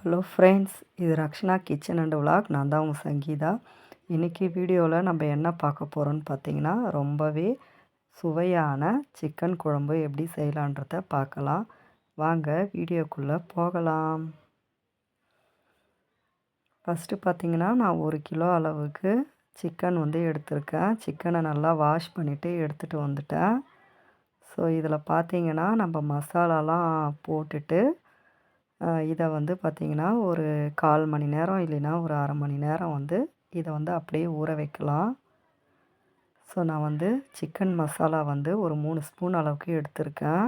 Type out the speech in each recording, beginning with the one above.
Hello friends இது Rakshana kitchen and vlog நான் தான் உங்கள் சங்கீதா. இன்றைக்கி வீடியோவில் நம்ம என்ன பார்க்க போகிறோன்னு பார்த்தீங்கன்னா ரொம்பவே சுவையான சிக்கன் குழம்பு எப்படி செய்யலான்றத பார்க்கலாம். வாங்க வீடியோக்குள்ளே போகலாம். ஃபஸ்ட்டு பார்த்திங்கன்னா நான் ஒரு கிலோ அளவுக்கு சிக்கன் வந்து எடுத்திருக்கேன். சிக்கனை நல்லா வாஷ் பண்ணிவிட்டு எடுத்துகிட்டு வந்துட்டேன். ஸோ இதில் பார்த்தீங்கன்னா நம்ம மசாலாலாம் போட்டுட்டு இதை வந்து பார்த்திங்கன்னா ஒரு கால் மணி நேரம் இல்லைன்னா ஒரு அரை மணி நேரம் வந்து இதை வந்து அப்படியே ஊற வைக்கலாம். ஸோ நான் வந்து சிக்கன் மசாலா வந்து ஒரு மூணு ஸ்பூன் அளவுக்கு எடுத்திருக்கேன்.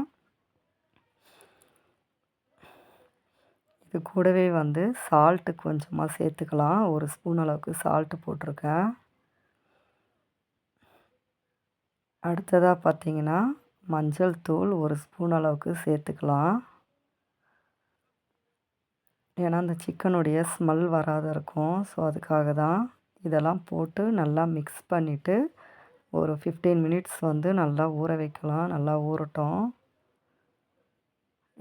இது கூடவே வந்து சால்ட்டு கொஞ்சமாக சேர்த்துக்கலாம். ஒரு ஸ்பூன் அளவுக்கு சால்ட்டு போட்டிருக்கேன். அடுத்ததாக பார்த்திங்கன்னா மஞ்சள் தூள் ஒரு ஸ்பூன் அளவுக்கு சேர்த்துக்கலாம். ஏன்னா அந்த சிக்கனுடைய ஸ்மெல் வராத இருக்கும். ஸோ அதுக்காக தான் இதெல்லாம் போட்டு நல்லா மிக்ஸ் பண்ணிவிட்டு ஒரு ஃபிஃப்டீன் மினிட்ஸ் வந்து நல்லா ஊற வைக்கலாம். நல்லா ஊறட்டும்.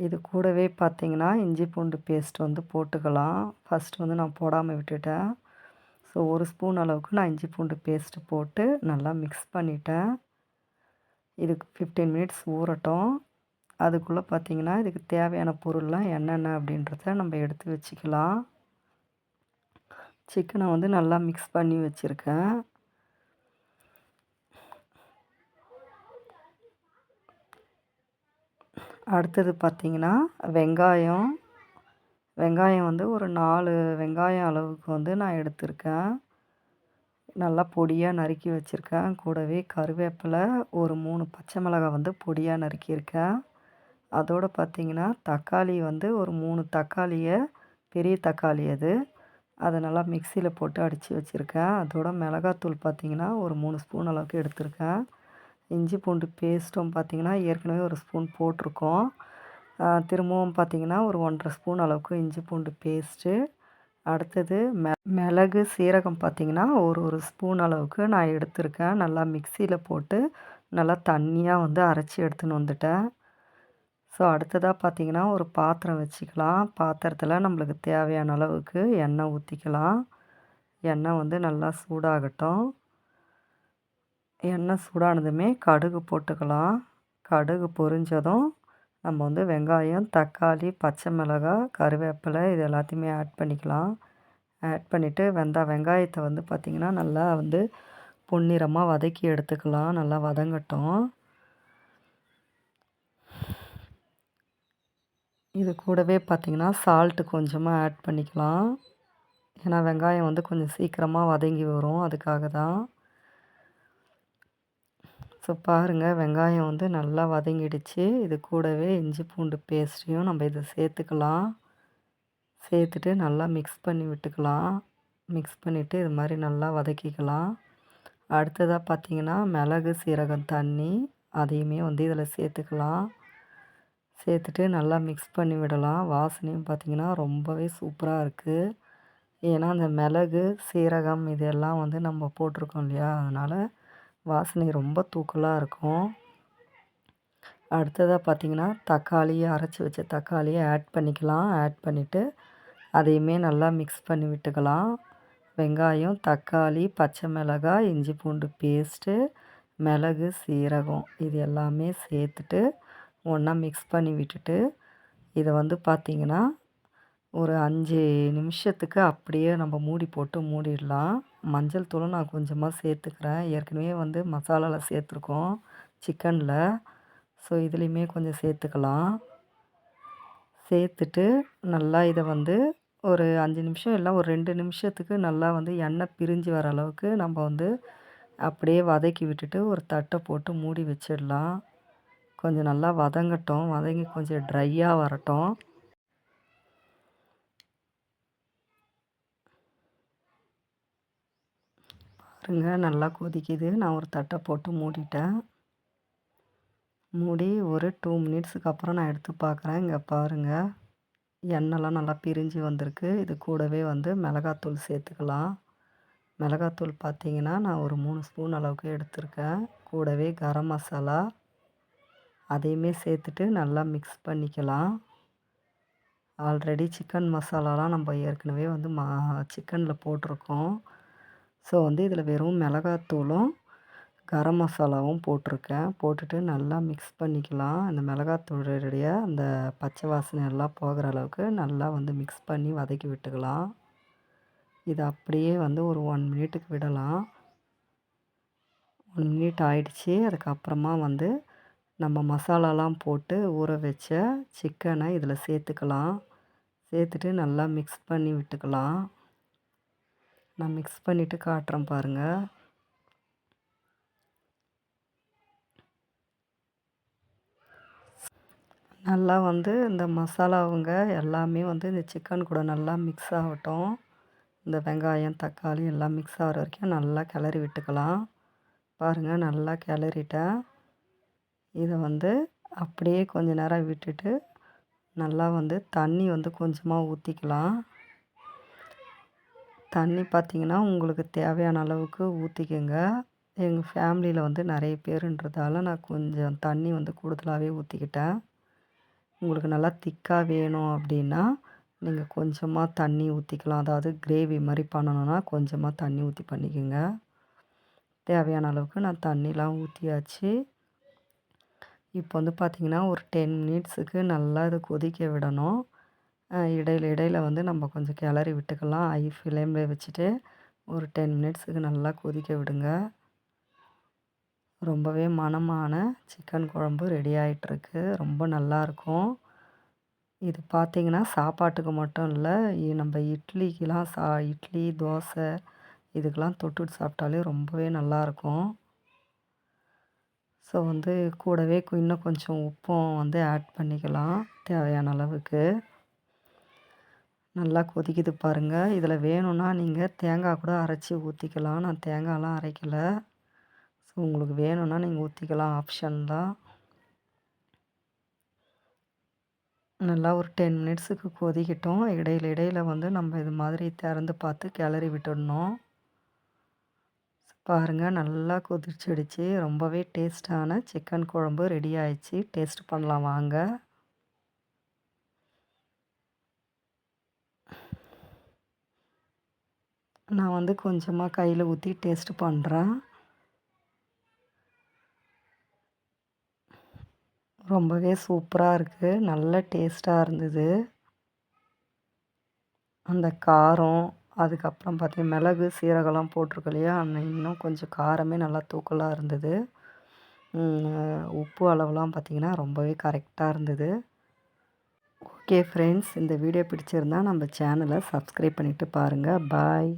இது கூடவே பார்த்திங்கன்னா இஞ்சி பூண்டு பேஸ்ட் வந்து போட்டுக்கலாம். ஃபஸ்ட் வந்து நான் போடாமல் விட்டுட்டேன். ஸோ ஒரு ஸ்பூன் அளவுக்கு நான் இஞ்சி பூண்டு பேஸ்ட்டு போட்டு நல்லா மிக்ஸ் பண்ணிட்டேன். இதுக்கு ஃபிஃப்டீன் மினிட்ஸ் ஊறட்டும். அதுக்குள்ளே பார்த்திங்கன்னா இதுக்கு தேவையான பொருள்லாம் என்னென்ன அப்படின்றத நம்ம எடுத்து வச்சுக்கலாம். சிக்கனை வந்து நல்லா மிக்ஸ் பண்ணி வச்சுருக்கேன். அடுத்தது பார்த்திங்கன்னா வெங்காயம். வெங்காயம் வந்து ஒரு நாலு வெங்காயம் அளவுக்கு வந்து நான் எடுத்திருக்கேன். நல்லா பொடியாக நறுக்கி வச்சுருக்கேன். கூடவே கருவேப்பிலை ஒரு மூணு பச்சை மிளகாய் வந்து பொடியாக நறுக்கியிருக்கேன். அதோடு பார்த்திங்கன்னா தக்காளி வந்து ஒரு மூணு தக்காளியை பெரிய தக்காளி அது. அதை நல்லா மிக்சியில் போட்டு அடித்து வச்சுருக்கேன். அதோட மிளகாத்தூள் பார்த்திங்கன்னா ஒரு மூணு ஸ்பூன் அளவுக்கு எடுத்திருக்கேன். இஞ்சி பூண்டு பேஸ்ட்டும் பார்த்திங்கன்னா ஏற்கனவே ஒரு ஸ்பூன் போட்டிருக்கோம். திரும்பவும் பார்த்திங்கன்னா ஒரு ஒன்றரை ஸ்பூன் அளவுக்கு இஞ்சி பூண்டு பேஸ்ட்டு. அடுத்தது மெ மிளகு சீரகம் பார்த்திங்கன்னா ஒரு ஒரு ஸ்பூன் அளவுக்கு நான் எடுத்திருக்கேன். நல்லா மிக்சியில் போட்டு நல்லா தண்ணியாக வந்து அரைச்சி எடுத்துன்னு வந்துட்டேன். ஸோ அடுத்ததாக பார்த்திங்கன்னா ஒரு பாத்திரம் வச்சுக்கலாம். பாத்திரத்தில் நம்மளுக்கு தேவையான அளவுக்கு எண்ணெய் ஊற்றிக்கலாம் எண்ணெய் வந்து நல்லா சூடாகட்டும். எண்ணெய் சூடானதுமே கடுகு போட்டுக்கலாம். கடுகு பொரிஞ்சதும் நம்ம வந்து வெங்காயம் தக்காளி பச்சை மிளகாய் கருவேப்பிலை இது எல்லாத்தையுமே ஆட் பண்ணிக்கலாம். ஆட் பண்ணிவிட்டு வெந்தா வெங்காயத்தை வந்து பார்த்திங்கன்னா நல்லா வந்து பொன்னிறமாக வதக்கி எடுத்துக்கலாம். நல்லா வதங்கட்டும். இது கூடவே பார்த்திங்கன்னா சால்ட்டு கொஞ்சமாக ஆட் பண்ணிக்கலாம். ஏன்னா வெங்காயம் வந்து கொஞ்சம் சீக்கிரமாக வதங்கி வரும். அதுக்காக தான். ஸோ பாருங்கள் வெங்காயம் வந்து நல்லா வதங்கிடுச்சு. இது கூடவே இஞ்சி பூண்டு பேஸ்ட்டையும் நம்ம இதை சேர்த்துக்கலாம். சேர்த்துட்டு நல்லா மிக்ஸ் பண்ணி விட்டுக்கலாம். மிக்ஸ் பண்ணிவிட்டு இது மாதிரி நல்லா வதக்கிக்கலாம். அடுத்ததாக பார்த்திங்கன்னா மிளகு சீரகம் தண்ணி அதையுமே வந்து இதில் சேர்த்துக்கலாம். சேர்த்துட்டு நல்லா மிக்ஸ் பண்ணி விடலாம். வாசனையும் பார்த்திங்கன்னா ரொம்பவே சூப்பராக இருக்குது ஏன்னா அந்த மிளகு சீரகம் இதெல்லாம் வந்து நம்ம போட்டிருக்கோம் இல்லையா? அதனால் வாசனை ரொம்ப தூக்கலாக இருக்கும். அடுத்ததாக பார்த்திங்கன்னா தக்காளியை அரைச்சி வச்ச தக்காளியை ஆட் பண்ணிக்கலாம். ஆட் பண்ணிவிட்டு அதையுமே நல்லா மிக்ஸ் பண்ணி விட்டுக்கலாம். வெங்காயம் தக்காளி பச்சை மிளகாய் இஞ்சி பூண்டு பேஸ்ட்டு மிளகு சீரகம் இது எல்லாமே சேர்த்துட்டு ஒன்றா மிக்ஸ் பண்ணி விட்டுட்டு இதை வந்து பார்த்திங்கன்னா ஒரு அஞ்சு நிமிஷத்துக்கு அப்படியே நம்ம மூடி போட்டு மூடிடலாம். மஞ்சள் தூளும் நான் கொஞ்சமாக சேர்த்துக்கிறேன். ஏற்கனவே வந்து மசாலாவில் சேர்த்துருக்கோம் சிக்கனில். ஸோ இதுலேயுமே கொஞ்சம் சேர்த்துக்கலாம். சேர்த்துட்டு நல்லா இதை வந்து ஒரு அஞ்சு நிமிஷம் இல்லை ஒரு ரெண்டு நிமிஷத்துக்கு நல்லா வந்து எண்ணெய் பிரிஞ்சு வர அளவுக்கு நம்ம வந்து அப்படியே வதக்கி விட்டுட்டு ஒரு தட்டை போட்டு மூடி வச்சிடலாம். கொஞ்சம் நல்லா வதங்கட்டும். வதங்கி கொஞ்சம் ட்ரையாக வரட்டும். பாருங்க நல்லா கொதிக்குது. நான் ஒரு தட்டை போட்டு மூடிட்டேன். மூடி ஒரு டூ மினிட்ஸுக்கு அப்புறம் நான் எடுத்து பார்க்குறேன். இங்கே பாருங்கள் எண்ணெய்லாம் நல்லா பிரிஞ்சு வந்திருக்கு. இது கூடவே வந்து மிளகாத்தூள் சேர்த்துக்கலாம். மிளகாத்தூள் பார்த்திங்கன்னா நான் ஒரு மூணு ஸ்பூன் அளவுக்கு எடுத்திருக்கேன். கூடவே கரம் மசாலா. அதையுமே சேர்த்துட்டு நல்லா மிக்ஸ் பண்ணிக்கலாம். ஆல்ரெடி சிக்கன் மசாலாலாம் நம்ம ஏற்கனவே வந்து மா சிக்கனில் போட்டிருக்கோம். ஸோ வந்து இதில் வெறும் மிளகாத்தூளும் கரம் மசாலாவும் போட்டிருக்கேன். போட்டுட்டு நல்லா மிக்ஸ் பண்ணிக்கலாம். அந்த மிளகாத்தூளுடைய அந்த பச்சை வாசனை எல்லாம் போகிற அளவுக்கு நல்லா வந்து மிக்ஸ் பண்ணி வதக்கி விட்டுக்கலாம். இது அப்படியே வந்து ஒரு ஒன் மினிட்டுக்கு விடலாம். ஒன் மினிட் ஆயிடுச்சு. அதுக்கப்புறமா வந்து நம்ம மசாலாலாம் போட்டு ஊற வச்ச சிக்கனை இதில் சேர்த்துக்கலாம். சேர்த்துட்டு நல்லா மிக்ஸ் பண்ணி விட்டுக்கலாம். நான் மிக்ஸ் பண்ணிவிட்டு காட்டுறேன் பாருங்கள் நல்லா வந்து இந்த மசாலாவுங்க எல்லாமே வந்து இந்த சிக்கன் கூட நல்லா மிக்ஸ் ஆகட்டும். இந்த வெங்காயம் தக்காளி எல்லாம் மிக்ஸ் ஆகிற வரைக்கும் நல்லா கிளறி விட்டுக்கலாம். பாருங்கள் நல்லா கிளறிட்டேன். இதை வந்து அப்படியே கொஞ்ச நேரம் விட்டுட்டு நல்லா வந்து தண்ணி வந்து கொஞ்சமாக ஊற்றிக்கலாம் தண்ணி பார்த்திங்கன்னா உங்களுக்கு தேவையான அளவுக்கு ஊற்றிக்கோங்க எங்கள் ஃபேமிலியில் வந்து நிறைய பேருன்றதால நான் கொஞ்சம் தண்ணி வந்து கூடுதலாகவே ஊற்றிக்கிட்டேன் உங்களுக்கு நல்லா திக்காக வேணும் அப்படின்னா நீங்கள் கொஞ்சமாக தண்ணி ஊற்றிக்கலாம் அதாவது கிரேவி மாதிரி பண்ணணுன்னா கொஞ்சமாக தண்ணி ஊற்றி பண்ணிக்கோங்க. தேவையான அளவுக்கு நான் தண்ணிலாம் ஊற்றியாச்சு இப்போ வந்து பார்த்திங்கன்னா ஒரு டென் மினிட்ஸுக்கு நல்லா இது கொதிக்க விடணும். இடையில இடையில் வந்து நம்ம கொஞ்சம் கிளறி விட்டுக்கலாம். ஐ ஃப்ளேமில் வச்சுட்டு ஒரு டென் மினிட்ஸுக்கு நல்லா கொதிக்க விடுங்க. ரொம்பவே மனமான சிக்கன் குழம்பு ரெடி ஆகிட்டுருக்கு ரொம்ப நல்லாயிருக்கும். இது பார்த்திங்கன்னா சாப்பாட்டுக்கு மட்டும் இல்லை நம்ம இட்லிக்கெலாம் சா இட்லி தோசை இதுக்கெலாம் தொட்டுட்டு சாப்பிட்டாலே ரொம்பவே நல்லாயிருக்கும். ஸோ வந்து கூடவே இன்னும் கொஞ்சம் உப்பும் வந்து ஆட் பண்ணிக்கலாம் தேவையான அளவுக்கு. நல்லா கொதிக்குது பாருங்கள் இதில் வேணும்னா நீங்கள் தேங்காய் கூட அரைச்சி ஊற்றிக்கலாம் நான் தேங்காயெலாம் அரைக்கலை. ஸோ உங்களுக்கு வேணும்னா நீங்கள் ஊற்றிக்கலாம் ஆப்ஷன் தான் நல்லா ஒரு டென் மினிட்ஸுக்கு கொதிக்கட்டும். இடையில இடையில் வந்து நம்ம இது மாதிரி திறந்து பார்த்து கிளறி விட்டுடணும். பாருங்கள் நல்லா கொதிச்சிடுச்சு ரொம்பவே டேஸ்ட்டான சிக்கன் குழம்பு ரெடி ஆயிடுச்சு. டேஸ்ட் பண்ணலாம் வாங்க. நான் வந்து கொஞ்சமாக கையில் ஊற்றி டேஸ்ட் பண்ணுறேன் ரொம்பவே சூப்பராக இருக்குது நல்ல டேஸ்ட்டாக இருந்தது. அந்த காரம் அதுக்கப்புறம் பார்த்திங்கன்னா மிளகு சீரகம்லாம் போட்டிருக்கோம் இல்லையா? இன்னும் கொஞ்சம் காரமே நல்லா தூக்கலாக இருந்தது. உப்பு அளவுலாம் பார்த்திங்கன்னா ரொம்பவே கரெக்டாக இருந்தது. ஓகே ஃப்ரெண்ட்ஸ் இந்த வீடியோ பிடிச்சிருந்தா நம்ம சேனலை சப்ஸ்கிரைப் பண்ணிவிட்டு பாருங்கள் பாய்